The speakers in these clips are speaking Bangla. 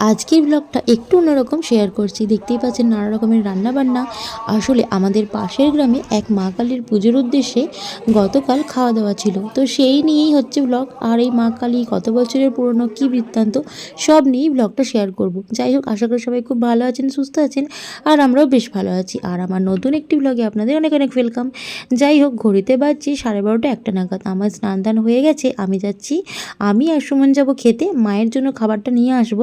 আজকের ব্লগটা একটু অন্যরকম শেয়ার করছি। দেখতেই পাচ্ছেন নানা রকমের রান্নাবান্না। আসলে আমাদের পাশের গ্রামে এক মা কালীর পুজোর উদ্দেশ্যে গতকাল খাওয়া দাওয়া ছিল। তো সেই নিয়েই হচ্ছে ব্লগ আর এই মা কালী কত বছরের পুরনো, কী বৃত্তান্ত, সব নিয়েই ব্লগটা শেয়ার করব। যাই হোক, আশা করি সবাই খুব ভালো আছেন, সুস্থ আছেন, আর আমরাও বেশ ভালো আছি। আর আমার নতুন একটি ব্লগে আপনাদের অনেক অনেক ওয়েলকাম যাই হোক, ঘড়িতে বাজছি সাড়ে বারোটা একটা নাগাদ। আমার স্নান দান হয়ে গেছে, আমি যাচ্ছি। আমি আর সুমন যাব খেতে। মায়ের জন্য খাবারটা নিয়ে আসব।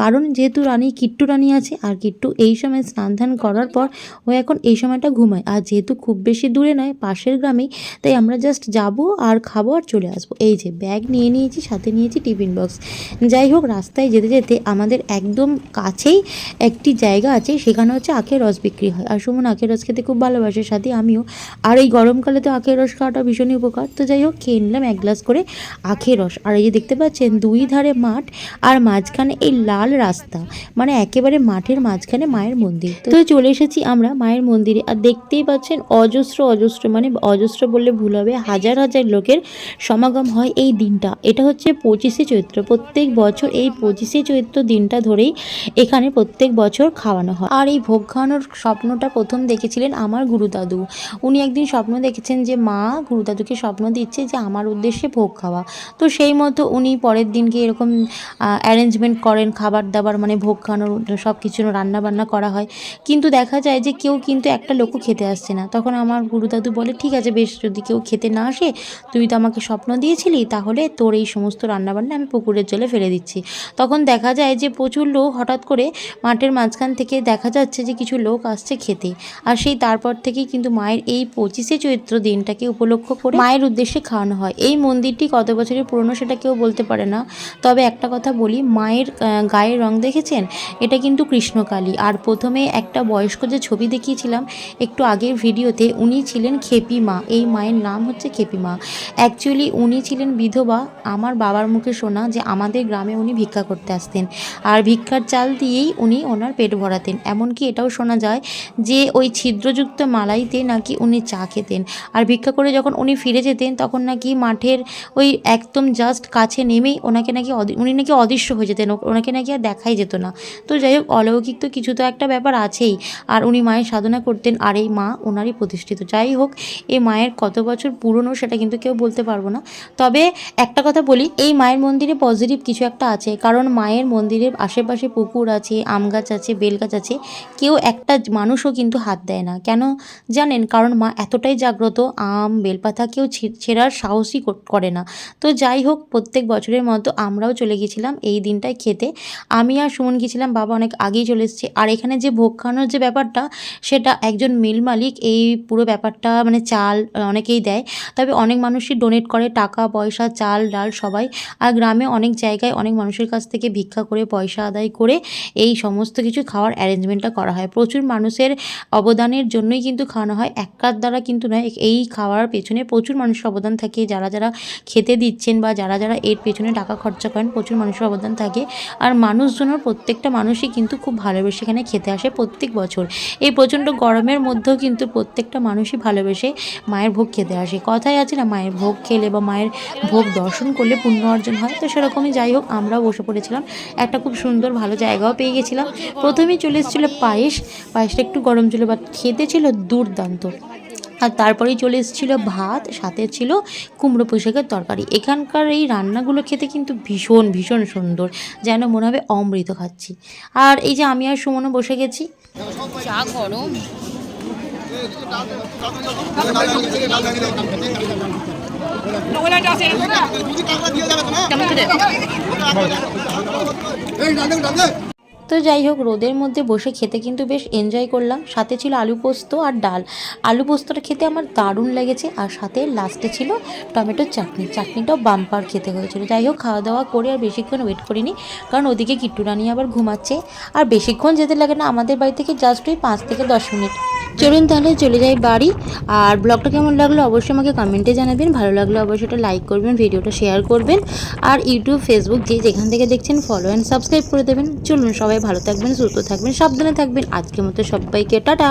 কারণ যেহেতু রানী কিট্টু রানী আছে, আর কিট্টু এই সময় স্নান ধান করার পর ও এখন এই সময়টা ঘুমায়। আর যেহেতু খুব বেশি দূরে নয়, পাশের গ্রামেই, তাই আমরা জাস্ট যাব আর খাব আর চলে আসব। এই যে ব্যাগ নিয়ে নিয়েছি, সাথে নিয়েছি টিফিন বক্স যাই হোক, রাস্তায় যেতে যেতে আমাদের একদম কাছেই একটি জায়গা আছে, সেখানে হচ্ছে আখের রস বিক্রি হয়। আর সুমন, আখের রস খেতে খুব ভালোবাসে, সাথে আমিও। আর এই গরমকালে তো আখের রস খাওয়াটা ভীষণই উপকার। তো যাই হোক, খেয়ে নিলাম এক গ্লাস করে আখের রস। আর এই যে দেখতে পাচ্ছেন, দুই ধারে মাঠ, আর মাঝখানে এই লাল রাস্তা মানে একেবারে মাঠের মাঝখানে মায়ের মন্দির। তো চলে এসেছি আমরা মায়ের মন্দিরে, আর দেখতেই পাচ্ছেন অজস্র অজস্র মানে অজস্র বললে ভুল হবে, হাজার হাজার লোকের সমাগম হয় এই দিনটা। এটা হচ্ছে পঁচিশে চৈত্র, প্রত্যেক বছর এই পঁচিশে চৈত্র দিনটা ধরেই এখানে প্রত্যেক বছর খাওয়ানো হয়। আর এই ভোগ খাওয়ানোর স্বপ্নটা প্রথম দেখেছিলেন আমার গুরুদাদু। উনি একদিন স্বপ্ন দেখেছেন যে মা গুরুদাদুকে স্বপ্ন দিচ্ছে যে আমার উদ্দেশ্যে ভোগ খাওয়া। তো সেই মতো উনি পরের দিনকে এরকম অ্যারেঞ্জমেন্ট করেন খাবার দাবার মানে ভোগ খাওয়ানোর সব কিছু রান্না বান্না করা হয়। কিন্তু দেখা যায় যে কেউ কিন্তু একটা লোকও খেতে আসছে না। তখন আমার গুরুদাদু বলে, ঠিক আছে বেশ, যদি কেউ খেতে না আসে, তুই তো আমাকে স্বপ্ন দিয়েছিলি, তাহলে তোর এই সমস্ত রান্নাবান্না আমি পুকুরের জলে ফেলে দিচ্ছি। তখন দেখা যায় যে প্রচুর লোক হঠাৎ করে মাঠের মাঝখান থেকে দেখা যাচ্ছে যে কিছু লোক আসছে খেতে। আর সেই তারপর থেকেই কিন্তু মায়ের এই পঁচিশে চৈত্র দিনটাকে উপলক্ষ করে মায়ের উদ্দেশ্যে খাওয়ানো হয়। এই মন্দিরটি কত বছরের পুরনো সেটা কেউ বলতে পারে না। তবে একটা কথা বলি, মায়ের গায়ের রং দেখেছেন? এটা কিন্তু কৃষ্ণকালী। আর প্রথমে একটা বয়স্ক যে ছবি দেখিয়েছিলাম, একটু আগের ভিডিওতে উনি ছিলেন খেপি মা। এই মায়ের নাম হচ্ছে খেপি মা। অ্যাকচুয়ালি উনি ছিলেন বিধবা। আমার বাবার মুখে শোনা যে আমাদের গ্রামে উনি ভিক্ষা করতে আসতেন। আর ভিক্ষার চাল দিয়েই উনি ওনার পেট ভরাতেন। এমনকি এটাও শোনা যায় যে ওই ছিদ্রযুক্ত মালাইতে নাকি উনি চা খেতেন। আর ভিক্ষা করে যখন উনি ফিরে যেতেন, তখন নাকি মাঠের ওই একদম জাস্ট কাছে নেমেই ওনাকে নাকি উনি নাকি অদৃশ্য হয়ে যেতেন। ওনাকে নাকি আর দেখাই যেত না। তো যাই হোক, অলৌকিক তো কিছু তো একটা ব্যাপার আছেই। আর উনি মায়ের সাধনা করতেন, আর এই মা ওনারই প্রতিষ্ঠিত। যাই হোক এই মায়ের কত বছর পুরনো সেটা কিন্তু কেউ বলতে পারব না। তবে একটা কথা বলি, এই মায়ের মন্দিরে পজিটিভ কিছু একটা আছে। কারণ মায়ের মন্দিরের আশেপাশে পুকুর আছে, আম গাছ আছে, বেল গাছ আছে, কেউ একটা মানুষও কিন্তু হাত দেয় না। কেন জানেন? কারণ মা এতটাই জাগ্রত, আম, বেলপাতা কেউ ছেঁড়ার সাহসই করে না। তো যাই হোক, প্রত্যেক বছরের মতো আমরাও চলে গেছিলাম এই দিনটায় খেতে। আমি আর সুমন গিয়েছিলাম, বাবা অনেক আগেই চলে এসেছে। আর এখানে যে ভোগ খাওয়ানোর যে ব্যাপারটা, সেটা একজন মিল মালিক এই পুরো ব্যাপারটা মানে চাল অনেকেই দেয়। তবে অনেক মানুষই ডোনেট করে টাকা, পয়সা, চাল, ডাল সবাই। আর গ্রামে অনেক জায়গায় অনেক মানুষের কাছ থেকে ভিক্ষা করে, পয়সা আদায় করে এই সমস্ত কিছু খাওয়ার অ্যারেঞ্জমেন্টটা করা হয়। প্রচুর মানুষের অবদানের জন্যই কিন্তু খাওয়ানো হয়। একার দ্বারা কিন্তু নয়, এই খাওয়ার পেছনে প্রচুর মানুষের অবদান থাকে। যারা যারা খেতে দিচ্ছেন বা যারা যারা এর পেছনে টাকা খরচা করেন, প্রচুর মানুষের অবদান থাকে। আর মানুষজনের প্রত্যেকটা মানুষই কিন্তু খুব ভালোবেসে এখানে খেতে আসে প্রত্যেক বছর। এই প্রচণ্ড গরমের মধ্যেও কিন্তু প্রত্যেকটা মানুষই ভালোবেসে মায়ের ভোগ খেতে আসে। কথাই আছে না, মায়ের ভোগ খেলে বা মায়ের ভোগ দর্শন করলে পুণ্য অর্জন হয়। তো সেরকমই যাই হোক, আমরাও বসে পড়েছিলাম। একটা খুব সুন্দর ভালো জায়গাও পেয়ে গেছিলাম। প্রথমেই চলে এসেছিল পায়েস। পায়েসটা একটু গরম ছিল বাট খেতে ছিল দুর্দান্ত। আর তারপরেই চলে এসেছিল ভাত সাথে ছিল কুমড়ো পোশাকের তরকারি। এখানকার এই রান্নাগুলো খেতে কিন্তু ভীষণ ভীষণ সুন্দর যেন মনে হবে অমৃত খাচ্ছি। আর এই যে আমি আর সুমনও বসে গেছি। চা গরম। তো যাই হোক, রোদের মধ্যে বসে খেতে কিন্তু বেশ এনজয় করলাম। সাথে ছিল আলু পোস্ত আর ডাল। আলু পোস্তটা খেতে আমার দারুণ লেগেছে আর সাথে লাস্টে ছিল টমেটোর চাটনি। চাটনিটাও বাম্পার খেতে হয়েছিল। যাই হোক খাওয়া দাওয়া করে আর বেশিক্ষণ ওয়েট করিনি, কারণ ওদিকে কিট্টু রানি আবার ঘুমাচ্ছে। আর বেশিক্ষণ যেতে লাগে না, আমাদের বাড়ি থেকে জাস্ট ওই পাঁচ থেকে দশ মিনিট। চলুন তাহলে চলে যাই বাড়ি। আর ব্লগটা কেমন লাগল অবশ্যই আমাকে কমেন্টে জানাবেন। ভালো লাগলে অবশ্যই এটা লাইক করবেন, ভিডিওটা শেয়ার করবেন। আর ইউটিউব ফেসবুক যে যেখান থেকে দেখছেন ফলো অ্যান্ড সাবস্ক্রাইব করে দেবেন। চলুন সবাই ভালো থাকবেন, সুস্থ থাকবেন, সাবধানে থাকবেন। আজকের মতো সবাইকে টাটা।